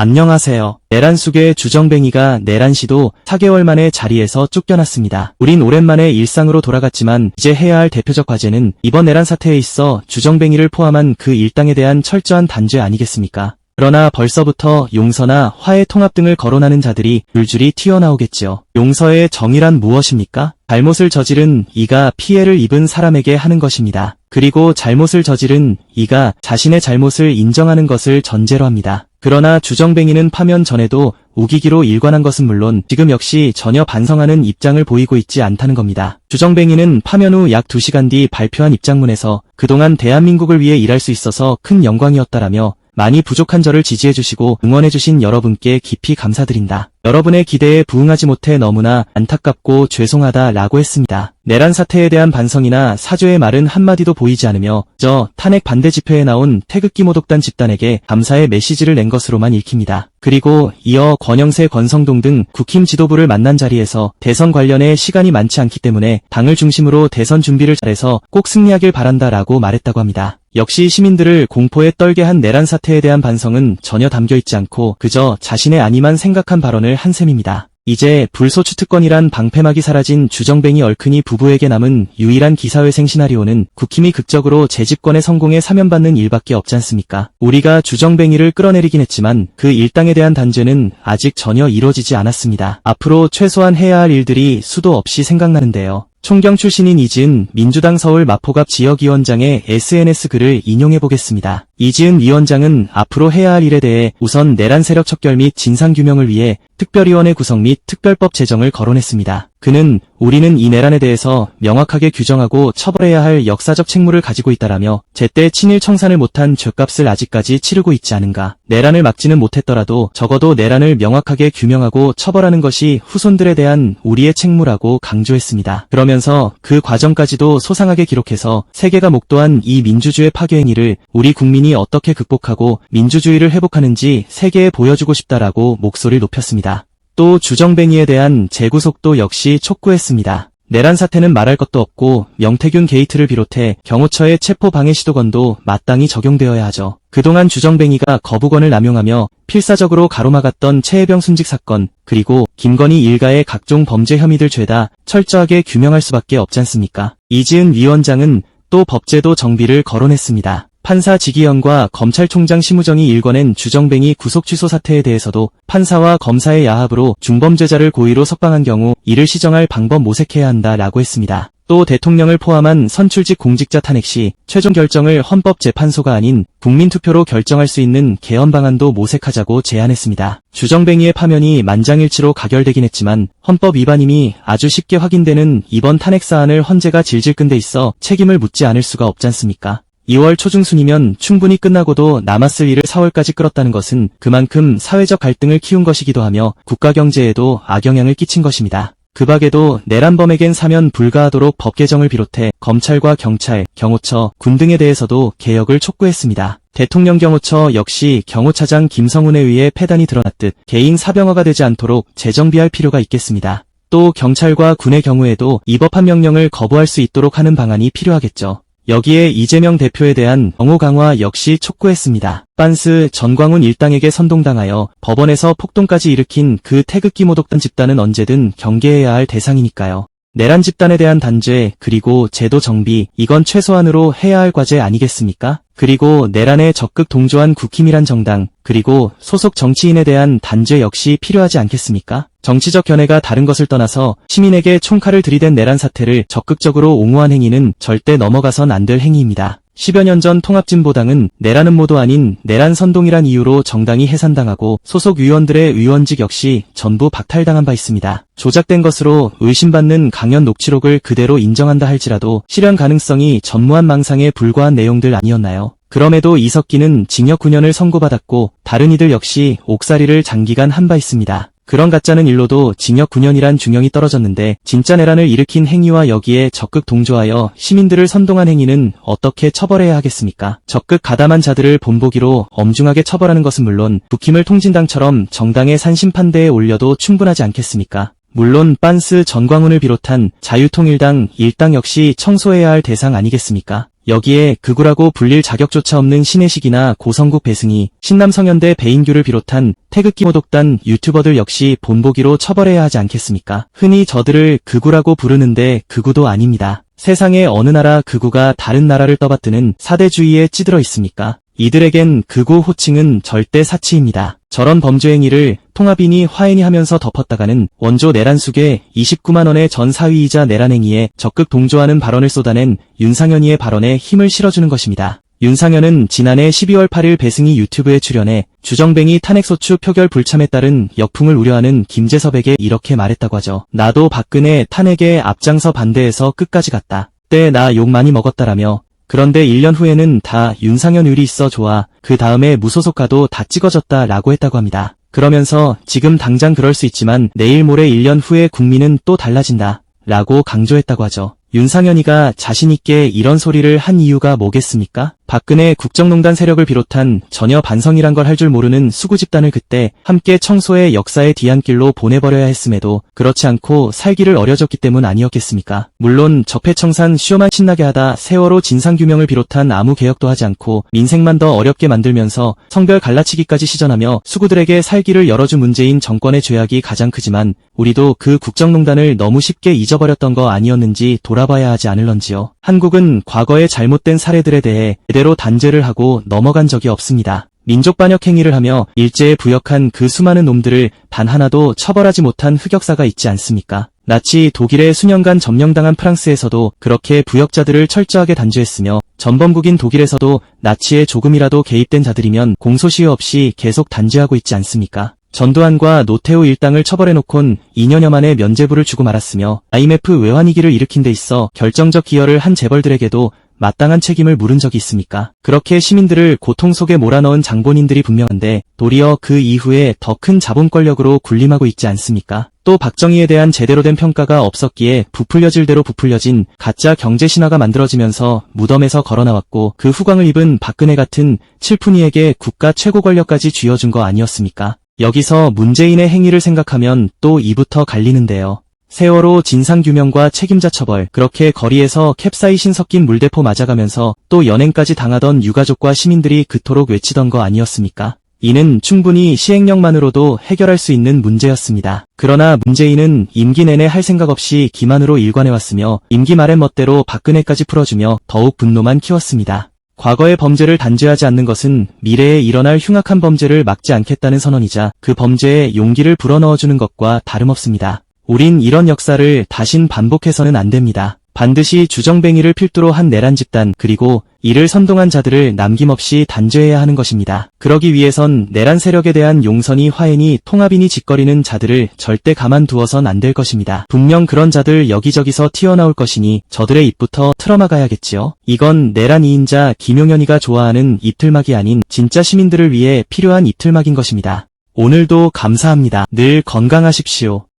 안녕하세요. 내란숙의 주정뱅이가 내란시도 4개월 만에 자리에서 쫓겨났습니다. 우린 오랜만에 일상으로 돌아갔지만 이제 해야 할 대표적 과제는 이번 내란 사태에 있어 주정뱅이를 포함한 그 일당에 대한 철저한 단죄 아니겠습니까? 그러나 벌써부터 용서나 화해 통합 등을 거론하는 자들이 줄줄이 튀어나오겠지요. 용서의 정의란 무엇입니까? 잘못을 저지른 이가 피해를 입은 사람에게 하는 것입니다. 그리고 잘못을 저지른 이가 자신의 잘못을 인정하는 것을 전제로 합니다. 그러나 주정뱅이는 파면 전에도 우기기로 일관한 것은 물론 지금 역시 전혀 반성하는 입장을 보이고 있지 않다는 겁니다. 주정뱅이는 파면 후 약 2시간 뒤 발표한 입장문에서 그동안 대한민국을 위해 일할 수 있어서 큰 영광이었다라며 많이 부족한 저를 지지해주시고 응원해주신 여러분께 깊이 감사드린다. 여러분의 기대에 부응하지 못해 너무나 안타깝고 죄송하다 라고 했습니다. 내란 사태에 대한 반성이나 사죄의 말은 한마디도 보이지 않으며 저 탄핵 반대 집회에 나온 태극기 모독단 집단에게 감사의 메시지를 낸 것으로만 읽힙니다. 그리고 이어 권영세 권성동 등 국힘 지도부를 만난 자리에서 대선 관련해 시간이 많지 않기 때문에 당을 중심으로 대선 준비를 잘해서 꼭 승리하길 바란다 라고 말했다고 합니다. 역시 시민들을 공포에 떨게 한 내란 사태에 대한 반성은 전혀 담겨있지 않고 그저 자신의 아니만 생각한 발언을 한 셈입니다. 이제 불소추 특권이란 방패막이 사라진 주정뱅이 얼큰이 부부에게 남은 유일한 기사회생 시나리오는 국힘이 극적으로 재집권의 성공에 사면받는 일밖에 없지 않습니까? 우리가 주정뱅이를 끌어내리긴 했지만 그 일당에 대한 단죄는 아직 전혀 이루어지지 않았습니다. 앞으로 최소한 해야 할 일들이 수도 없이 생각나는데요. 총경 출신인 이지은 민주당 서울 마포갑 지역위원장의 SNS 글을 인용해 보겠습니다. 이지은 위원장은 앞으로 해야 할 일에 대해 우선 내란 세력 척결 및 진상규명을 위해 특별위원회 구성 및 특별법 제정을 거론했습니다. 그는 우리는 이 내란에 대해서 명확하게 규정하고 처벌해야 할 역사적 책무를 가지고 있다라며 제때 친일 청산을 못한 죄값을 아직까지 치르고 있지 않은가. 내란을 막지는 못했더라도 적어도 내란을 명확하게 규명하고 처벌하는 것이 후손들에 대한 우리의 책무라고 강조했습니다. 그러면서 그 과정까지도 소상하게 기록해서 세계가 목도한 이 민주주의 파괴 행위를 우리 국민이 어떻게 극복하고 민주주의를 회복하는지 세계에 보여주고 싶다라고 목소리를 높였습니다. 또 주정뱅이에 대한 재구속도 역시 촉구했습니다. 내란 사태는 말할 것도 없고 명태균 게이트를 비롯해 경호처의 체포 방해 시도건도 마땅히 적용되어야 하죠. 그동안 주정뱅이가 거부권을 남용하며 필사적으로 가로막았던 최혜병 순직 사건 그리고 김건희 일가의 각종 범죄 혐의들 죄다 철저하게 규명할 수밖에 없지 않습니까? 이지은 위원장은 또 법제도 정비를 거론했습니다. 판사 지기현과 검찰총장 심우정이 일궈낸 주정뱅이 구속 취소 사태에 대해서도 판사와 검사의 야합으로 중범죄자를 고의로 석방한 경우 이를 시정할 방법 모색해야 한다라고 했습니다. 또 대통령을 포함한 선출직 공직자 탄핵 시 최종 결정을 헌법재판소가 아닌 국민투표로 결정할 수 있는 개헌 방안도 모색하자고 제안했습니다. 주정뱅이의 파면이 만장일치로 가결되긴 했지만 헌법 위반임이 아주 쉽게 확인되는 이번 탄핵 사안을 헌재가 질질 끈데 있어 책임을 묻지 않을 수가 없지 않습니까? 2월 초중순이면 충분히 끝나고도 남았을 일을 4월까지 끌었다는 것은 그만큼 사회적 갈등을 키운 것이기도 하며 국가 경제에도 악영향을 끼친 것입니다. 그 밖에도 내란범에겐 사면 불가하도록 법 개정을 비롯해 검찰과 경찰, 경호처, 군 등에 대해서도 개혁을 촉구했습니다. 대통령 경호처 역시 경호차장 김성훈에 의해 폐단이 드러났듯 개인 사병화가 되지 않도록 재정비할 필요가 있겠습니다. 또 경찰과 군의 경우에도 입법한 명령을 거부할 수 있도록 하는 방안이 필요하겠죠. 여기에 이재명 대표에 대한 경호 강화 역시 촉구했습니다. 빤스 전광훈 일당에게 선동당하여 법원에서 폭동까지 일으킨 그 태극기 모독단 집단은 언제든 경계해야 할 대상이니까요. 내란 집단에 대한 단죄, 그리고 제도 정비, 이건 최소한으로 해야 할 과제 아니겠습니까? 그리고 내란에 적극 동조한 국힘이란 정당, 그리고 소속 정치인에 대한 단죄 역시 필요하지 않겠습니까? 정치적 견해가 다른 것을 떠나서 시민에게 총칼을 들이댄 내란 사태를 적극적으로 옹호한 행위는 절대 넘어가선 안 될 행위입니다. 10여 년 전 통합진보당은 내란은 모두 아닌 내란 선동이란 이유로 정당이 해산당하고 소속 의원들의 의원직 역시 전부 박탈당한 바 있습니다. 조작된 것으로 의심받는 강연 녹취록을 그대로 인정한다 할지라도 실현 가능성이 전무한 망상에 불과한 내용들 아니었나요? 그럼에도 이석기는 징역 9년을 선고받았고 다른 이들 역시 옥살이를 장기간 한 바 있습니다. 그런 가짜는 일로도 징역 9년이란 중형이 떨어졌는데 진짜 내란을 일으킨 행위와 여기에 적극 동조하여 시민들을 선동한 행위는 어떻게 처벌해야 하겠습니까? 적극 가담한 자들을 본보기로 엄중하게 처벌하는 것은 물론 북힘을 통진당처럼 정당의 산심판대에 올려도 충분하지 않겠습니까? 물론 빤스 전광훈을 비롯한 자유통일당 일당 역시 청소해야 할 대상 아니겠습니까? 여기에 극우라고 불릴 자격조차 없는 신혜식이나 고성국 배승희, 신남성현대 배인규를 비롯한 태극기 모독단 유튜버들 역시 본보기로 처벌해야 하지 않겠습니까? 흔히 저들을 극우라고 부르는데 극우도 아닙니다. 세상의 어느 나라 극우가 다른 나라를 떠받드는 사대주의에 찌들어 있습니까? 이들에겐 극우 호칭은 절대 사치입니다. 저런 범죄 행위를 통합이니 화해니 하면서 덮었다가는 원조 내란숙의 29만원의 전 사위이자 내란 행위에 적극 동조하는 발언을 쏟아낸 윤상현이의 발언에 힘을 실어주는 것입니다. 윤상현은 지난해 12월 8일 배승희 유튜브에 출연해 주정뱅이 탄핵소추 표결 불참에 따른 역풍을 우려하는 김재섭에게 이렇게 말했다고 하죠. 나도 박근혜 탄핵에 앞장서 반대해서 끝까지 갔다. 때 나 욕 많이 먹었다라며 그런데 1년 후에는 다 윤상현 율이 있어 좋아. 그 다음에 무소속 가도 다 찍어졌다 라고 했다고 합니다. 그러면서 지금 당장 그럴 수 있지만 내일 모레 1년 후에 국민은 또 달라진다. 라고 강조했다고 하죠. 윤상현이가 자신있게 이런 소리를 한 이유가 뭐겠습니까? 박근혜 국정농단 세력을 비롯한 전혀 반성이란 걸 할 줄 모르는 수구 집단을 그때 함께 청소의 역사의 뒤안길로 보내버려야 했음에도 그렇지 않고 살기를 어려졌기 때문 아니었겠습니까? 물론 적폐청산 쉬어만 신나게 하다 세월호 진상규명을 비롯한 아무 개혁도 하지 않고 민생만 더 어렵게 만들면서 성별 갈라치기까지 시전하며 수구들에게 살기를 열어준 문재인 정권의 죄악이 가장 크지만 우리도 그 국정농단을 너무 쉽게 잊어버렸던 거 아니었는지 돌아 봐야 하지 않을런지요. 한국은 과거의 잘못된 사례들에 대해 제대로 단죄를 하고 넘어간 적이 없습니다. 민족 반역 행위를 하며 일제에 부역한 그 수많은 놈들을 단 하나도 처벌하지 못한 흑역사가 있지 않습니까? 나치 독일에 수년간 점령당한 프랑스에서도 그렇게 부역자들을 철저하게 단죄했으며 전범국인 독일에서도 나치에 조금이라도 개입된 자들이면 공소시효 없이 계속 단죄하고 있지 않습니까? 전두환과 노태우 일당을 처벌해놓곤 2년여 만에 면죄부를 주고 말았으며 IMF 외환위기를 일으킨 데 있어 결정적 기여를 한 재벌들에게도 마땅한 책임을 물은 적이 있습니까? 그렇게 시민들을 고통 속에 몰아넣은 장본인들이 분명한데 도리어 그 이후에 더 큰 자본 권력으로 군림하고 있지 않습니까? 또 박정희에 대한 제대로 된 평가가 없었기에 부풀려질 대로 부풀려진 가짜 경제 신화가 만들어지면서 무덤에서 걸어나왔고 그 후광을 입은 박근혜 같은 칠푼이에게 국가 최고 권력까지 쥐어준 거 아니었습니까? 여기서 문재인의 행위를 생각하면 또 이부터 갈리는데요. 세월호 진상규명과 책임자 처벌, 그렇게 거리에서 캡사이신 섞인 물대포 맞아가면서 또 연행까지 당하던 유가족과 시민들이 그토록 외치던 거 아니었습니까? 이는 충분히 시행령만으로도 해결할 수 있는 문제였습니다. 그러나 문재인은 임기 내내 할 생각 없이 기만으로 일관해왔으며 임기 말의 멋대로 박근혜까지 풀어주며 더욱 분노만 키웠습니다. 과거의 범죄를 단죄하지 않는 것은 미래에 일어날 흉악한 범죄를 막지 않겠다는 선언이자 그 범죄에 용기를 불어넣어주는 것과 다름없습니다. 우린 이런 역사를 다신 반복해서는 안 됩니다. 반드시 주정뱅이를 필두로 한 내란 집단 그리고 이를 선동한 자들을 남김없이 단죄해야 하는 것입니다. 그러기 위해선 내란 세력에 대한 용선이 화해니 통합이니 짓거리는 자들을 절대 가만두어선 안 될 것입니다. 분명 그런 자들 여기저기서 튀어나올 것이니 저들의 입부터 틀어막아야겠지요. 이건 내란 2인자 김용현이가 좋아하는 이틀막이 아닌 진짜 시민들을 위해 필요한 이틀막인 것입니다. 오늘도 감사합니다. 늘 건강하십시오.